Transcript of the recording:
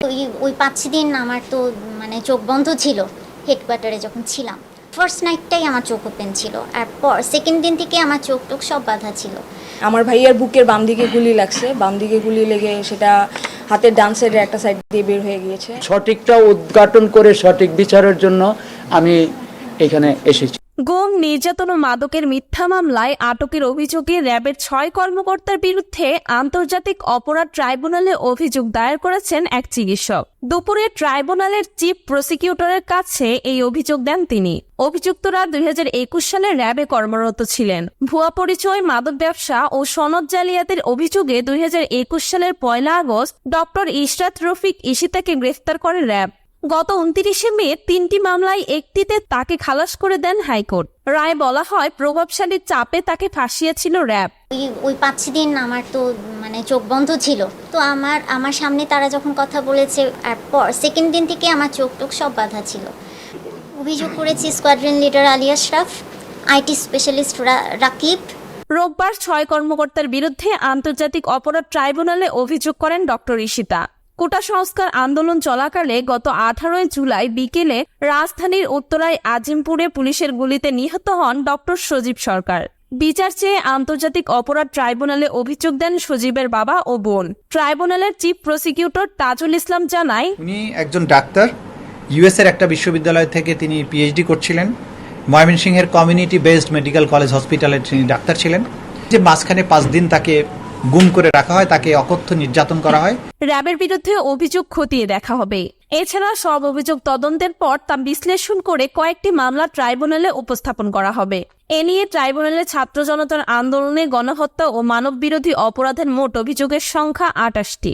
ওই ওই পাঁচ দিন আমার তো মানে চোখ বন্ধ ছিল হেডকোয়ার্টারে যখন ছিলাম। ফার্স্ট নাইটটাই আমার চোখ ওপেন ছিল আর পর সেকেন্ড দিন থেকে আমার চোখ টোক সব বাঁধা ছিল। আমার ভাইয়ার বুকের বাম দিকে গুলি লাগছে বাম দিকে গুলি লেগে সেটা হাতের ডান সাইডের একটা সাইড দিয়ে বের হয়ে গিয়েছে। সঠিকটা উদ্ঘাটন করে সঠিক বিচারের জন্য আমি এখানে এসেছি। গুম নির্যাতন ও মাদকের মিথ্যা মামলায় আটকের অভিযোগে র্যাবের ছয় কর্মকর্তার বিরুদ্ধে আন্তর্জাতিক অপরাধ ট্রাইব্যুনালে অভিযোগ দায়ের করেছেন এক চিকিৎসক। দুপুরে ট্রাইব্যুনালের চিফ প্রসিকিউটরের কাছে এই অভিযোগ দেন তিনি। অভিযুক্তরা দুই হাজার একুশ সালে র্যাবে কর্মরত ছিলেন। ভুয়া পরিচয়, মাদক ব্যবসা ও সনদ জালিয়াতির অভিযোগে দুই হাজার একুশ সালের পয়লা আগস্ট ডক্টর ইশরাত রফিক ইশিতাকে গ্রেফতার করে র্যাব। গত উনত্রিশে মে তিনটি মামলায় একটিতে তাকে খালাস করে দেন হাইকোর্ট। রায় বলা হয় প্রভাবশালীর চাপে তাকে ফাঁসিয়েছিল র্যাব। ওই ওই পাঁচ দিন আমার তো মানে চোখ বন্ধ ছিল। তো আমার আমার সামনে তারা যখন কথা বলেছে আর পর সেকেন্ড দিন থেকে আমার চোখ টোক সব বাঁধা ছিল। অভিযোগ করেছি squadron leader Ali Ashraf IT specialist Rakib. রোববার ছয় কর্মকর্তার বিরুদ্ধে আন্তর্জাতিক অপরাধ ট্রাইব্যুনালে অভিযোগ করেন ডক্টর ইশিতা কোটা সংস্কার আন্দোলন চলাকালে গত আঠারোই জুলাই বিকেলে রাজধানীর উত্তরায় আজিমপুরে পুলিশের গুলিতে নিহত হন ডক্টর সজীব সরকার। বিচার চেয়ে আন্তর্জাতিক অপরাধ ট্রাইব্যুনালে অভিযোগ দেন সজীবের বাবা ও বোন। ট্রাইব্যুনালের চিফ প্রসিকিউটর তাজুল ইসলাম জানায়, উনি একজন ডাক্তার। ইউএসের একটা বিশ্ববিদ্যালয় থেকে তিনি পিএইচডি করছিলেন। ময়মনসিংহের কমিউনিটি বেসড মেডিকেল কলেজ হসপিটালে তিনি ডাক্তার ছিলেন। যে মাঝখানে পাঁচ দিন তাকে গুম করে রাখা হয়, তাকে অকথ্য নির্যাতন করা হয়। র্যাবের বিরুদ্ধে অভিযোগ খতিয়ে দেখা হবে। এছাড়া সব অভিযোগ তদন্তের পর তা বিশ্লেষণ করে কয়েকটি মামলা ট্রাইব্যুনালে উপস্থাপন করা হবে। এ নিয়ে ট্রাইব্যুনালে ছাত্র জনতার আন্দোলনে গণহত্যা ও মানববিরোধী অপরাধের মোট অভিযোগের সংখ্যা আটাশটি।